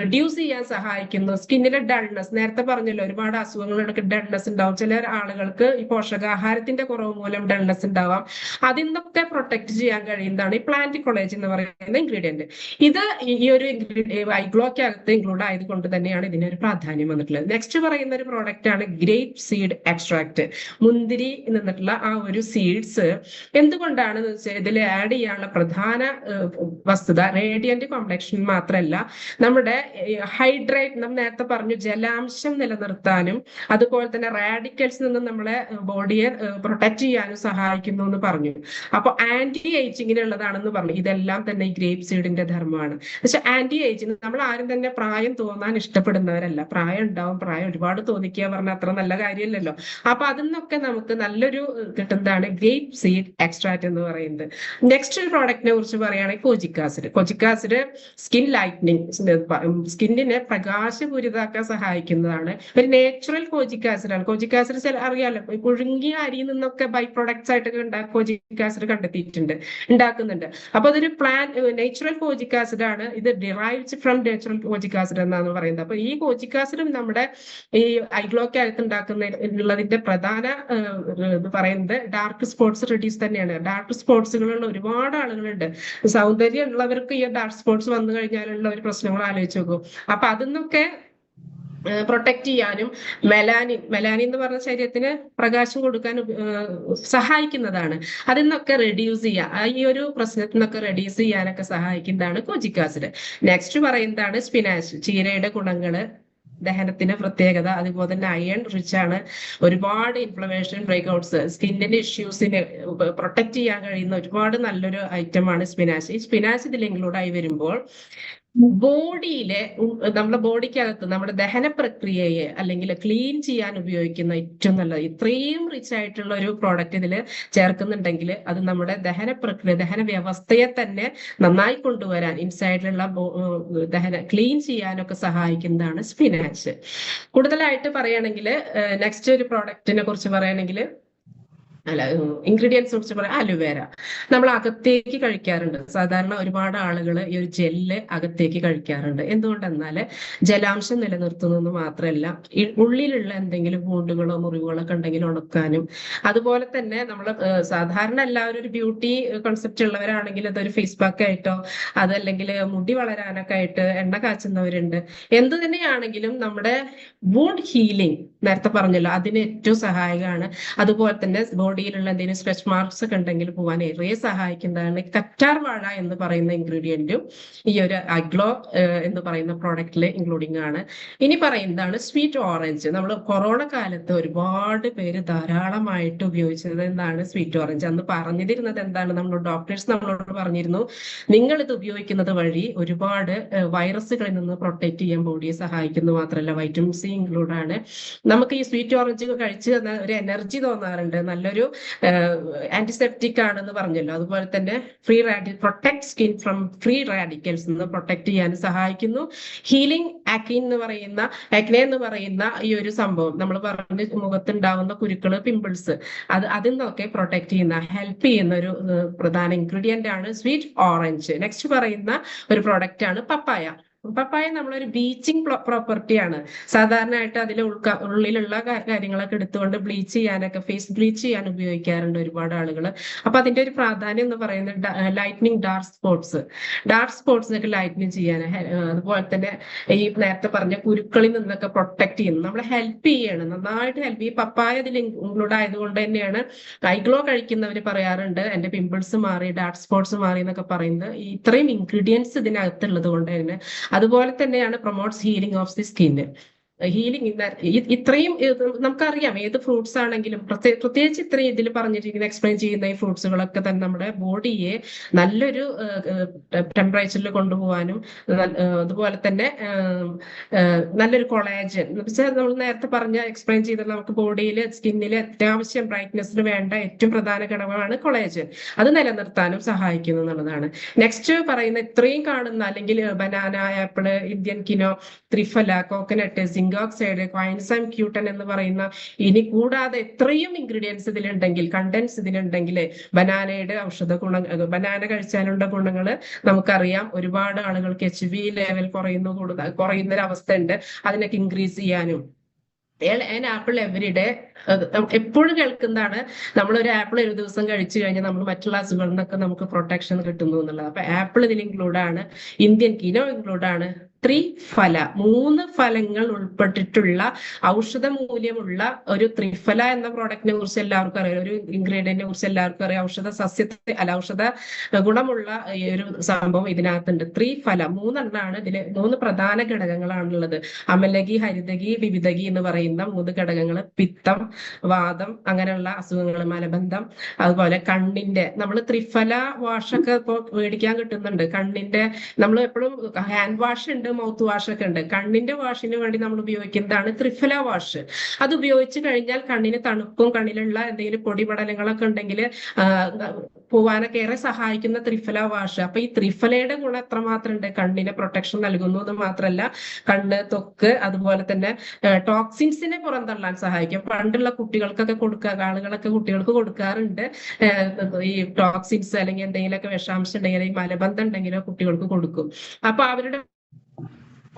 റിഡ്യൂസ് ചെയ്യാൻ സഹായിക്കുന്നു. സ്കിന്നിലെ ഡൾനെസ് നേരത്തെ പറഞ്ഞല്ലോ ഒരുപാട് അസുഖങ്ങളൊക്കെ ഡൾനെസ് ഉണ്ടാവും. ചില ആളുകൾക്ക് ഈ പോഷകാഹാരത്തിന്റെ കുറവ് മൂലം ഡൾനെസ് ഉണ്ടാവാം. അതിൽ നിന്നൊക്കെ പ്രൊട്ടക്ട് ചെയ്യാൻ കഴിയുന്നതാണ് ഈ പ്ലാന്റ് കൊളേജ് എന്ന് പറയുന്ന ഇൻഗ്രീഡിയന്റ് ഇത് ഈ ഒരു ഐഗ്ലോക്ക് ഐഗ്ലോക്കകത്ത് ഇൻക്ലൂഡ് ആയതുകൊണ്ട് തന്നെയാണ് ഇതിനൊരു പ്രാധാന്യം. വന്നിട്ടുള്ളത്. നെക്സ്റ്റ് പറയുന്ന ഒരു പ്രോഡക്റ്റ് ആണ് ഗ്രേപ്പ് സീഡ് എക്സ്ട്രാക്ട് മുന്തിരി നിന്നിട്ടുള്ള ആ ഒരു സീഡ്സ് എന്തുകൊണ്ടാണ് ഇതിൽ ആഡ് ചെയ്യാനുള്ള പ്രധാന വസ്തുത റേഡിയന്റ് കോംപ്ലക്ഷൻ മാത്രമല്ല നമ്മുടെ ഹൈഡ്രേറ്റ് നമ്മൾ നേരത്തെ പറഞ്ഞു ജലാംശം നിലനിർത്താനും അതുപോലെ തന്നെ റാഡിക്കൽസ് നിന്നും നമ്മളെ ബോഡിയെ പ്രൊട്ടക്ട് ചെയ്യാനും സഹായിക്കുന്നു എന്ന് പറഞ്ഞു. അപ്പൊ ആന്റി ഏജിങ്ങിനുള്ളതാണെന്ന് പറഞ്ഞു. ഇതെല്ലാം തന്നെ ഈ ഗ്രേപ്പ് സീഡിന്റെ ധർമ്മമാണ്. പക്ഷെ ആന്റി ഏജിങ് നമ്മൾ ആരും തന്നെ പ്രായം തോന്നാൻ ഇഷ്ടപ്പെടുന്നവരല്ല. പ്രായം ഉണ്ടാവും പ്രായം ഒരുപാട് തോന്നിക്കുക പറഞ്ഞാൽ അത്ര നല്ല കാര്യമല്ലല്ലോ അപ്പൊ അതിൽ നിന്നൊക്കെ നമുക്ക് നല്ലൊരു കിട്ടുന്നതാണ് ഗ്രേപ്പ് സീഡ് എക്സ്ട്രാക്ട് എന്ന് പറയുന്നത്. നെക്സ്റ്റ് ഒരു പ്രോഡക്റ്റിനെ കുറിച്ച് പറയുകയാണെങ്കിൽ കോജിക് ആസിഡ് സ്കിൻ ലൈറ്റ്നിങ് സ്കിന്നിനെ പ്രകാശപൂരിതാക്കാൻ സഹായിക്കുന്നതാണ്. ഒരു നാച്ചുറൽ കോജിക് ആണ്. കോജിക് ചില അറിയാലോ പുഴുങ്ങിയ അരിയിൽ നിന്നൊക്കെ ബൈ പ്രൊഡക്ട്സ് ആയിട്ടൊക്കെ ഉണ്ടാ കോജിക് കണ്ടെത്തിയിട്ടുണ്ട് ഉണ്ടാക്കുന്നുണ്ട്. അപ്പൊ അതൊരു പ്ലാൻ നാച്ചുറൽ കോജിക് ആണ്. ഇത് ഡിറൈവ്ഡ് ഫ്രം നാച്ചുറൽ കോജിക് എന്നാണ് പറയുന്നത്. അപ്പൊ ഈ കോജിക് നമ്മുടെ ഈ ഐഗ്ലോക്ക് അകത്ത് ഉണ്ടാക്കുന്നതിന്റെ പ്രധാന ഇത് പറയുന്നത് ഡാർക്ക് സ്പോട്സ് റിഡ്യൂസ് തന്നെയാണ്. ഡാർക്ക് സ്പോട്സുകളുള്ള ഒരുപാട് ആളുകളുണ്ട്. സൗന്ദര്യം ഉള്ളവർക്ക് ഈ ഡാർക്ക് സ്പോട്സ് വന്നു കഴിഞ്ഞാലുള്ള ഒരു പ്രശ്നങ്ങൾ ആലോചിച്ച് നോക്കും. അപ്പൊ അതിന്നൊക്കെ പ്രൊട്ടക്ട് ചെയ്യാനും മെലാനിൻ മെലാനിൻ എന്ന് പറഞ്ഞ ശരീരത്തിന് പ്രകാശം കൊടുക്കാൻ സഹായിക്കുന്നതാണ്. അതിൽ നിന്നൊക്കെ റെഡ്യൂസ് ചെയ്യുക ഈ ഒരു പ്രശ്നത്തിൽ നിന്നൊക്കെ റെഡ്യൂസ് ചെയ്യാനൊക്കെ സഹായിക്കുന്നതാണ് കോജിക് ആസിഡ് നെക്സ്റ്റ് പറയുന്നതാണ് സ്പിനാച്ച് ചീരയുടെ ഗുണങ്ങൾ. ദഹനത്തിന്റെ പ്രത്യേകത അതുപോലെ തന്നെ അയൺ റിച്ച് ആണ്. ഒരുപാട് ഇൻഫ്ലമേഷൻ ബ്രേക്ക്ഔട്ട്സ് സ്കിന്നിന്റെ ഇഷ്യൂസിന് പ്രൊട്ടക്ട് ചെയ്യാൻ കഴിയുന്ന ഒരുപാട് നല്ലൊരു ഐറ്റമാണ് സ്പിനാച്ച് ഈ സ്പിനാച്ച് ഇതിൽ ഇൻക്ലൂഡ് ആയി വരുമ്പോൾ ബോഡിയിലെ നമ്മുടെ ബോഡിക്കകത്ത് നമ്മുടെ ദഹന പ്രക്രിയയെ അല്ലെങ്കിൽ ക്ലീൻ ചെയ്യാൻ ഉപയോഗിക്കുന്ന ഏറ്റവും നല്ല ഇത്രയും റിച്ച് ആയിട്ടുള്ള ഒരു പ്രോഡക്റ്റ് ഇതിൽ ചേർക്കുന്നുണ്ടെങ്കിൽ അത് നമ്മുടെ ദഹന പ്രക്രിയ ദഹന വ്യവസ്ഥയെ തന്നെ നന്നായി കൊണ്ടുവരാൻ ഇൻസൈഡിലുള്ള ദഹന ക്ലീൻ ചെയ്യാനൊക്കെ സഹായിക്കുന്നതാണ് സ്പിനാച്ച് കൂടുതലായിട്ട് പറയുകയാണെങ്കിൽ നെക്സ്റ്റ് ഒരു പ്രോഡക്റ്റിനെ കുറിച്ച് പറയുകയാണെങ്കിൽ അല്ല ഇൻഗ്രീഡിയൻസ് കുറിച്ച് പറയാം അലുവേര നമ്മൾ അകത്തേക്ക് കഴിക്കാറുണ്ട്. സാധാരണ ഒരുപാട് ആളുകൾ ഈ ഒരു ജെല്ല് അകത്തേക്ക് കഴിക്കാറുണ്ട്. എന്തുകൊണ്ടെന്നാൽ ജലാംശം നിലനിർത്തുന്നത് മാത്രമല്ല ഉള്ളിലുള്ള എന്തെങ്കിലും വൂണ്ടുകളോ മുറിവുകളോ ഒക്കെ ഉണ്ടെങ്കിൽ ഉണക്കാനും അതുപോലെ തന്നെ നമ്മൾ സാധാരണ എല്ലാവരും ഒരു ബ്യൂട്ടി കോൺസെപ്റ്റ് ഉള്ളവരാണെങ്കിൽ അതൊരു ഫേസ് പാക്ക് ആയിട്ടോ അതല്ലെങ്കിൽ മുടി വളരാനൊക്കെ ആയിട്ട് എണ്ണ കാച്ചുന്നവരുണ്ട്. എന്ത് തന്നെയാണെങ്കിലും നമ്മുടെ വൂണ്ട് ഹീലിംഗ് നേരത്തെ പറഞ്ഞല്ലോ അതിന് ഏറ്റവും സഹായകമാണ്. അതുപോലെ തന്നെ ബോഡിയിലുള്ള എന്തെങ്കിലും സ്ട്രെച്ച് മാർക്സ് ഒക്കെ ഉണ്ടെങ്കിൽ പോകാൻ ഏറെ സഹായിക്കുന്നതാണ് കറ്റാർ വാഴ എന്ന് പറയുന്ന ഇൻഗ്രീഡിയന്റും ഈ ഒരു അഗ്ലോ എന്ന് പറയുന്ന പ്രോഡക്റ്റിൽ ഇൻക്ലൂഡിംഗ് ആണ്. ഇനി പറയുന്നതാണ് സ്വീറ്റ് ഓറഞ്ച് നമ്മൾ കൊറോണ കാലത്ത് ഒരുപാട് പേര് ധാരാളമായിട്ട് ഉപയോഗിച്ചത് എന്താണ് സ്വീറ്റ് ഓറഞ്ച് അന്ന് പറഞ്ഞിരുന്നത് എന്താണ്? നമ്മൾ ഡോക്ടേഴ്സ് നമ്മളോട് പറഞ്ഞിരുന്നു നിങ്ങൾ ഇത് ഉപയോഗിക്കുന്നത് വഴി ഒരുപാട് വൈറസുകളിൽ നിന്ന് പ്രൊട്ടക്റ്റ് ചെയ്യാൻ ബോഡിയെ സഹായിക്കുന്നു മാത്രമല്ല വൈറ്റമിൻ സി ഇൻക്ലൂഡ് ആണ്. നമുക്ക് ഈ സ്വീറ്റ് ഓറഞ്ച് കഴിച്ച് ഒരു എനർജി തോന്നാറുണ്ട്. നല്ലൊരു ആന്റിസെപ്റ്റിക് ആണെന്ന് പറഞ്ഞല്ലോ. അതുപോലെ തന്നെ free റാഡി protect skin from free radicals നിന്ന് പ്രൊട്ടക്ട് ചെയ്യാൻ സഹായിക്കുന്നു. ഹീലിംഗ് ആക്കിൻ എന്ന് പറയുന്ന ആക്നെ എന്ന് പറയുന്ന ഈ ഒരു സംഭവം. നമ്മൾ പറഞ്ഞ മുഖത്തുണ്ടാവുന്ന കുരുക്കൾ പിമ്പിൾസ് അത് അതിൽ നിന്നൊക്കെ പ്രൊട്ടക്ട് ചെയ്യുന്ന ഹെൽപ്പ് ചെയ്യുന്ന ഒരു പ്രധാന ഇൻഗ്രീഡിയന്റ് ആണ് സ്വീറ്റ് ഓറഞ്ച് നെക്സ്റ്റ് പറയുന്ന ഒരു പ്രോഡക്റ്റ് ആണ് പപ്പായ. പപ്പായ നമ്മളൊരു ബീച്ചിങ് പ്രോപ്പർട്ടിയാണ്. സാധാരണയായിട്ട് അതിലെ ഉൾക്ക ഉള്ളിലുള്ള കാര്യങ്ങളൊക്കെ എടുത്തുകൊണ്ട് ബ്ലീച്ച് ചെയ്യാനൊക്കെ ഫേസ് ബ്ലീച്ച് ചെയ്യാൻ ഉപയോഗിക്കാറുണ്ട് ഒരുപാട് ആളുകൾ അപ്പൊ അതിന്റെ ഒരു പ്രാധാന്യം എന്ന് പറയുന്നത് lightening dark spots dark spots ഒക്കെ ലൈറ്റ്നിങ് ചെയ്യാൻ അതുപോലെ തന്നെ ഈ നേരത്തെ പറഞ്ഞ കുരുക്കളിൽ നിന്നൊക്കെ പ്രൊട്ടക്ട് ചെയ്യുന്നു നമ്മളെ ഹെൽപ്പ് ചെയ്യാണ്. നന്നായിട്ട് ഹെൽപ്പ് ചെയ്യും. പപ്പായ അതിൽ ഇൻക്ലൂഡ് ആയതുകൊണ്ട് തന്നെയാണ് ഐഗ്ലോ കഴിക്കുന്നവർ പറയാറുണ്ട്. എന്റെ പിമ്പിൾസ് മാറി ഡാർക്ക് സ്പോട്സ് മാറി എന്നൊക്കെ പറയുന്നത്. ഇത്രയും ഇൻഗ്രീഡിയൻസ് ഇതിനകത്തുള്ളത് കൊണ്ട് തന്നെ. അതുപോലെ തന്നെയാണ് promotes healing of the skin healing ഇത്രയും നമുക്കറിയാം ഏത് ഫ്രൂട്ട്സ് ആണെങ്കിലും പ്രത്യേകിച്ച് ഇത്രയും ഇതിൽ പറഞ്ഞിരിക്കുന്ന എക്സ്പ്ലെയിൻ ചെയ്യുന്ന ഈ ഫ്രൂട്ട്സുകളൊക്കെ തന്നെ നമ്മുടെ ബോഡിയെ നല്ലൊരു ടെമ്പറേച്ചറിൽ കൊണ്ടുപോകാനും അതുപോലെ തന്നെ നല്ലൊരു കൊളാജൻ വെച്ചാൽ നമ്മൾ നേരത്തെ പറഞ്ഞ എക്സ്പ്ലെയിൻ ചെയ്ത നമുക്ക് ബോഡിയിൽ സ്കിന്നിൽ അത്യാവശ്യം ബ്രൈറ്റ്നെസ്സിന് വേണ്ട ഏറ്റവും പ്രധാന ഘടകമാണ് കൊളാജൻ അത് നിലനിർത്താനും സഹായിക്കുന്നു എന്നുള്ളതാണ്. നെക്സ്റ്റ് പറയുന്ന ഇത്രയും കാണുന്ന അല്ലെങ്കിൽ banana apple Indian kino triphala coconut zinc oxide coenzyme Q ten എന്ന് പറയുന്ന ഇനി കൂടാതെ എത്രയും ഇൻഗ്രീഡിയൻസ് ഇതിലുണ്ടെങ്കിൽ കണ്ടൻസ് ഇതിലുണ്ടെങ്കിൽ ബനാനയുടെ ഔഷധ ഗുണ ബനാന കഴിച്ചാലുള്ള ഗുണങ്ങൾ നമുക്കറിയാം. ഒരുപാട് ആളുകൾക്ക് എച്ച് ബി ലെവൽ കുറയുന്നു കൂടുതൽ കുറയുന്ന ഒരു അവസ്ഥ ഉണ്ട് അതിനൊക്കെ ഇൻക്രീസ് ചെയ്യാനും ആൻ ആപ്പിൾ എവരിഡേ എപ്പോഴും കേൾക്കുന്നതാണ്. നമ്മൾ ഒരു ആപ്പിൾ ഒരു ദിവസം കഴിച്ചു കഴിഞ്ഞാൽ നമ്മൾ മറ്റുള്ള അസുഖങ്ങളിൽ നിന്നൊക്കെ നമുക്ക് പ്രൊട്ടക്ഷൻ കിട്ടുന്നു എന്നുള്ളത്. അപ്പൊ ആപ്പിൾ ഇതിൽ ഇൻക്ലൂഡ് ആണ്. ഇന്ത്യൻ കിനോ ഇൻക്ലൂഡ് ആണ്. ത്രിഫല മൂന്ന് ഫലങ്ങൾ ഉൾപ്പെട്ടിട്ടുള്ള ഔഷധ മൂല്യമുള്ള ഒരു ത്രിഫല എന്ന പ്രോഡക്റ്റിനെ കുറിച്ച് എല്ലാവർക്കും അറിയാം. ഒരു ഇൻഗ്രീഡിയന്റിനെ കുറിച്ച് എല്ലാവർക്കും അറിയാം. ഔഷധ സസ്യത്തെ അല്ല ഔഷധ ഗുണമുള്ള ഒരു സംഭവം ഇതിനകത്തുണ്ട്. ത്രിഫല മൂന്നെണ്ണാണ് ഇതിൽ മൂന്ന് പ്രധാന ഘടകങ്ങളാണുള്ളത്. അമലകി ഹരിതകി വിവിധകി എന്ന് പറയുന്ന മൂന്ന് ഘടകങ്ങൾ. പിത്തം വാദം അങ്ങനെയുള്ള അസുഖങ്ങൾ മലബന്ധം അതുപോലെ കണ്ണിന്റെ നമ്മൾ ത്രിഫല വാഷൊക്കെ ഇപ്പോൾ മേടിക്കാൻ കിട്ടുന്നുണ്ട്. കണ്ണിന്റെ നമ്മൾ എപ്പോഴും ഹാൻഡ് വാഷ് ഉണ്ട്. മൗത്ത് വാഷ് ഒക്കെ ഉണ്ട്. കണ്ണിന്റെ വാഷിന് വേണ്ടി നമ്മൾ ഉപയോഗിക്കുന്നതാണ് ത്രിഫല വാഷ് അത് ഉപയോഗിച്ച് കഴിഞ്ഞാൽ കണ്ണിന് തണുപ്പും കണ്ണിലുള്ള എന്തെങ്കിലും പൊടിപടലങ്ങളൊക്കെ ഉണ്ടെങ്കിൽ പോവാനൊക്കെ ഏറെ സഹായിക്കുന്ന ത്രിഫല വാഷ് അപ്പൊ ഈ ത്രിഫലയുടെ ഗുണം എത്രമാത്രം ഉണ്ട്? കണ്ണിന് പ്രൊട്ടക്ഷൻ നൽകുന്നു എന്ന് മാത്രമല്ല കണ്ണ് തൊക്ക് അതുപോലെ തന്നെ ടോക്സിൻസിനെ പുറന്തള്ളാൻ സഹായിക്കും. പണ്ടുള്ള കുട്ടികൾക്കൊക്കെ കൊടുക്കുക ആളുകളൊക്കെ കുട്ടികൾക്ക് കൊടുക്കാറുണ്ട്. ഈ ടോക്സിൻസ് അല്ലെങ്കിൽ എന്തെങ്കിലുമൊക്കെ വിഷാംശം ഉണ്ടെങ്കിൽ മലബന്ധം ഉണ്ടെങ്കിലോ കുട്ടികൾക്ക് കൊടുക്കും. അപ്പൊ അവരുടെ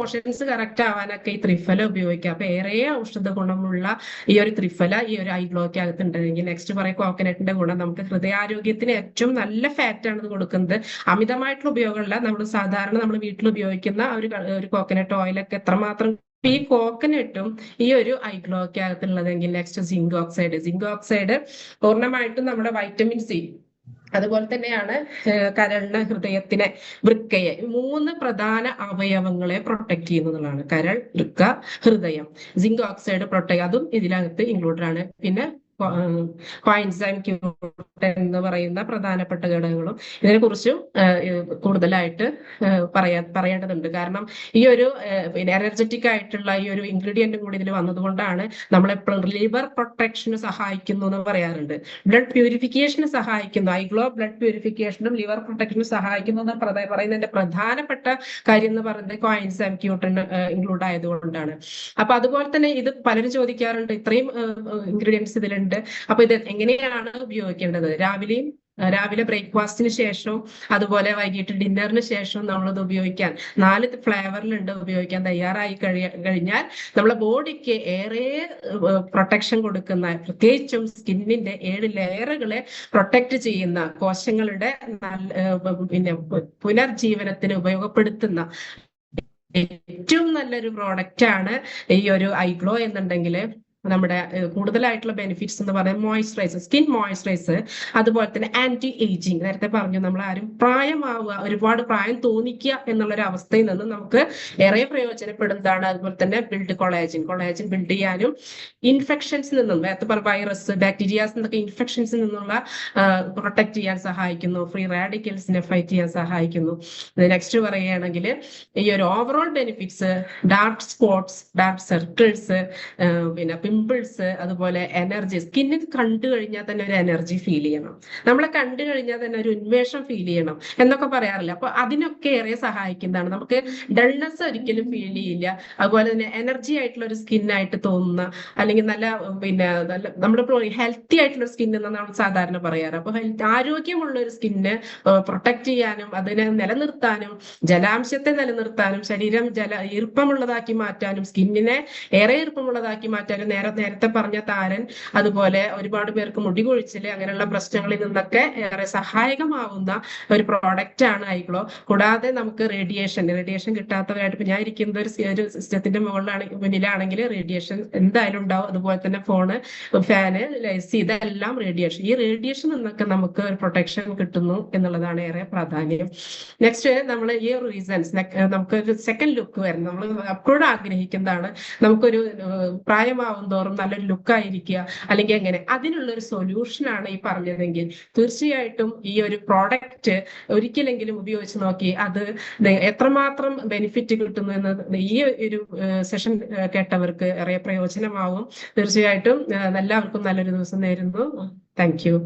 പോർഷൻസ് കറക്റ്റ് ആവാനൊക്കെ ഈ ത്രിഫല ഉപയോഗിക്കാം അപ്പൊ ഏറെ ഔഷധ ഗുണമുള്ള ഈ ഒരു ത്രിഫല ഈ ഒരു ഐഗ്ലോക്ക് അകത്തുണ്ടെങ്കിൽ നെക്സ്റ്റ് പറയും കോക്കനട്ടിന്റെ ഗുണം നമുക്ക് ഹൃദയാരോഗ്യത്തിന് ഏറ്റവും നല്ല ഫാറ്റ് ആണ് കൊടുക്കുന്നത്. അമിതമായിട്ടുള്ള ഉപയോഗമല്ല. നമ്മൾ സാധാരണ നമ്മൾ വീട്ടിൽ ഉപയോഗിക്കുന്ന ഒരു ഒരു കോക്കനട്ട് ഓയിലൊക്കെ എത്രമാത്രം ഈ കോക്കനട്ടും ഈ ഒരു ഐഗ്ലോക്ക് അകത്തുള്ളതെങ്കിൽ next zinc oxide zinc oxide പൂർണമായിട്ടും നമ്മുടെ വൈറ്റമിൻ സി അതുപോലെ തന്നെയാണ് കരളിന് ഹൃദയത്തിനെ വൃക്കയെ മൂന്ന് പ്രധാന അവയവങ്ങളെ പ്രൊട്ടക്ട് ചെയ്യുന്നതാണ് കരൾ വൃക്ക ഹൃദയം. സിങ്ക് ഓക്സൈഡ് പ്രൊട്ടക്ട് അതും ഇതിനകത്ത് ഇൻക്ലൂഡഡ് ആണ്. പിന്നെ കോയിൻസൈം ക്യൂട്ട് എന്ന് പറയുന്ന പ്രധാനപ്പെട്ട ഘടകങ്ങളും ഇതിനെ ഇതിനെക്കുറിച്ചും കൂടുതലായിട്ട് പറയാ പറയേണ്ടതുണ്ട്. കാരണം ഈ ഒരു എനർജറ്റിക് ആയിട്ടുള്ള ഈ ഒരു ഇൻഗ്രീഡിയന്റ് കൂടി ഇതിൽ വന്നതുകൊണ്ടാണ് നമ്മളെ ലിവർ പ്രൊട്ടക്ഷന് സഹായിക്കുന്നു എന്ന് പറയാറുണ്ട്. ബ്ലഡ് പ്യൂരിഫിക്കേഷന് സഹായിക്കുന്നു. ഐഗ്ലോ ബ്ലഡ് പ്യൂരിഫിക്കേഷനും ലിവർ പ്രൊട്ടക്ഷനും സഹായിക്കുന്നു എന്ന് പറയുന്നതിന്റെ പ്രധാനപ്പെട്ട കാര്യം എന്ന് പറയുന്നത് കോയിൻസൈം ക്യൂട്ടൻ ഇൻക്ലൂഡ് ആയതുകൊണ്ടാണ്. അപ്പൊ അതുപോലെ തന്നെ ഇത് പലരും ചോദിക്കാറുണ്ട് ഇത്രയും ഇൻഗ്രീഡിയൻസ് ഇതിലുണ്ട്. ആയിട്ട് അപ്പൊ ഇത് എങ്ങനെയാണ് ഉപയോഗിക്കേണ്ടത്? രാവിലെയും രാവിലെ ബ്രേക്ക്ഫാസ്റ്റിന് ശേഷവും അതുപോലെ വൈകിട്ട് ഡിന്നറിന് ശേഷവും നമ്മളത് ഉപയോഗിക്കാൻ നാല് ഫ്ലേവറിലുണ്ട് ഉപയോഗിക്കാൻ തയ്യാറായി കഴിയ കഴിഞ്ഞാൽ നമ്മളെ ബോഡിക്ക് ഏറെ പ്രൊട്ടക്ഷൻ കൊടുക്കുന്ന പ്രത്യേകിച്ചും സ്കിന്നിന്റെ ഏഴ് ലെയറുകളെ പ്രൊട്ടക്ട് ചെയ്യുന്ന കോശങ്ങളുടെ നല്ല പിന്നെ പുനർജീവനത്തിന് ഉപയോഗപ്പെടുത്തുന്ന ഏറ്റവും നല്ലൊരു പ്രോഡക്റ്റ് ആണ് ഈ ഒരു ഐഗ്ലോ എന്നുണ്ടെങ്കിൽ നമ്മുടെ കൂടുതലായിട്ടുള്ള ബെനിഫിറ്റ്സ് എന്ന് പറയുന്നത് മോയ്സ്ചറൈസർ സ്കിൻ മോയ്സ്ചറൈസർ അതുപോലെ തന്നെ ആന്റി ഏജിങ് നേരത്തെ പറഞ്ഞു നമ്മൾ ആരും പ്രായമാവുക ഒരുപാട് പ്രായം തോന്നിക്കുക എന്നുള്ള ഒരു അവസ്ഥയിൽ നിന്ന് നമുക്ക് ഏറെ പ്രയോജനപ്പെടുന്നതാണ്. അതുപോലെ തന്നെ ബിൽഡ് കൊളാജിൻ കൊളാജിൻ ബിൽഡ് ചെയ്യാനും ഇൻഫെക്ഷൻസിൽ നിന്നും നേരത്തെ പറഞ്ഞ വൈറസ് ബാക്ടീരിയാസ് എന്നൊക്കെ ഇൻഫെക്ഷൻസിൽ നിന്നുള്ള പ്രൊട്ടക്ട് ചെയ്യാൻ സഹായിക്കുന്നു. ഫ്രീ റാഡിക്കൽസിനെ ഫൈറ്റ് ചെയ്യാൻ സഹായിക്കുന്നു. നെക്സ്റ്റ് പറയുകയാണെങ്കിൽ ഈ ഒരു overall benefits dark spots dark circles പിന്നെ പിമ്പിൾസ് അതുപോലെ എനർജി സ്കിന്നിൽ കണ്ടു കഴിഞ്ഞാൽ തന്നെ ഒരു എനർജി ഫീൽ ചെയ്യണം. നമ്മളെ കണ്ടു കഴിഞ്ഞാൽ തന്നെ ഒരു ഉന്മേഷം ഫീൽ ചെയ്യണം എന്നൊക്കെ പറയാറില്ല. അപ്പൊ അതിനൊക്കെ ഏറെ സഹായിക്കുന്നതാണ്. നമുക്ക് ഡൾനെസ് ഒരിക്കലും ഫീൽ ചെയ്യില്ല. അതുപോലെ തന്നെ എനർജി ആയിട്ടുള്ള ഒരു സ്കിന്നായിട്ട് തോന്നുന്ന അല്ലെങ്കിൽ നല്ല പിന്നെ നല്ല നമ്മുടെ ഹെൽത്തി ആയിട്ടുള്ള സ്കിൻ എന്നാണ് നമ്മൾ സാധാരണ പറയാറ്. അപ്പൊ ആരോഗ്യമുള്ള ഒരു സ്കിന്ന് പ്രൊട്ടക്ട് ചെയ്യാനും അതിനെ നിലനിർത്താനും ജലാംശത്തെ നിലനിർത്താനും ശരീരം ജല ഈർപ്പമുള്ളതാക്കി മാറ്റാനും സ്കിന്നിനെ ഏറെ ഈർപ്പമുള്ളതാക്കി മാറ്റാനും നേരെ നേരത്തെ പറഞ്ഞ താരൻ അതുപോലെ ഒരുപാട് പേർക്ക് മുടി കൊഴിച്ചിൽ അങ്ങനെയുള്ള പ്രശ്നങ്ങളിൽ നിന്നൊക്കെ ഏറെ സഹായകമാവുന്ന ഒരു പ്രോഡക്റ്റ് ആണ് ഐഗ്ലോ. കൂടാതെ നമുക്ക് റേഡിയേഷൻ റേഡിയേഷൻ കിട്ടാത്തവരായിട്ട് ഇപ്പൊ ഞാൻ ഇരിക്കുന്ന ഒരു സിസ്റ്റത്തിന്റെ മുകളിലാണ് മുന്നിലാണെങ്കിൽ റേഡിയേഷൻ എന്തായാലും ഉണ്ടാവും. അതുപോലെ തന്നെ ഫോണ് ഫാന് ലൈസി ഇതെല്ലാം റേഡിയേഷൻ ഈ റേഡിയേഷൻ നിന്നൊക്കെ നമുക്ക് ഒരു പ്രൊട്ടക്ഷൻ കിട്ടുന്നു എന്നുള്ളതാണ് ഏറെ പ്രാധാന്യം. നെക്സ്റ്റ് നമ്മൾ ഈ റീസൺസ് നമുക്ക് ഒരു സെക്കൻഡ് ലുക്ക് വരുന്നത് നമ്മൾ അപ്പോഴും ആഗ്രഹിക്കുന്നതാണ്. നമുക്കൊരു പ്രായമാവും തോറും നല്ലൊരു ലുക്ക് ആയിരിക്കുക. അല്ലെങ്കിൽ എങ്ങനെ അതിനുള്ള ഒരു സൊല്യൂഷൻ ആണ് ഈ പറഞ്ഞതെങ്കിൽ. തീർച്ചയായിട്ടും ഈ ഒരു പ്രോഡക്റ്റ് ഒരിക്കലെങ്കിലും ഉപയോഗിച്ച് നോക്കി അത് എത്രമാത്രം ബെനിഫിറ്റ് കിട്ടുന്നു എന്ന് ഈ ഒരു സെഷൻ കേട്ടവർക്ക് ഏറെ പ്രയോജനമാവും. തീർച്ചയായിട്ടും എല്ലാവർക്കും നല്ലൊരു ദിവസം നേരുന്നു. Thank you